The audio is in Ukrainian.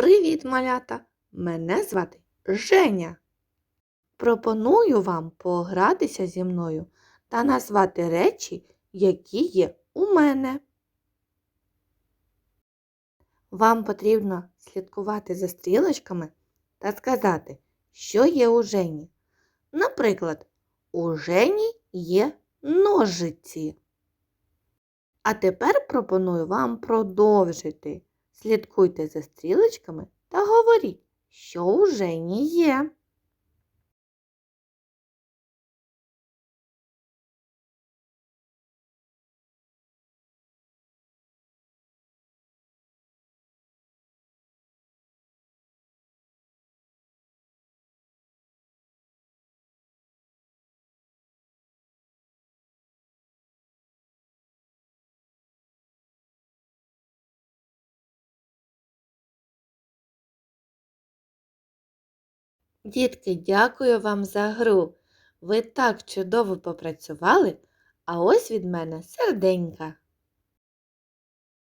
Привіт, малята! Мене звати Женя. Пропоную вам погратися зі мною та назвати речі, які є у мене. Вам потрібно слідкувати за стрілочками та сказати, що є у Жені. Наприклад, у Жені є ножиці. А тепер пропоную вам продовжити. Слідкуйте за стрілочками та говоріть, що вже не є. Дітки, дякую вам за гру. Ви так чудово попрацювали, а ось від мене серденька.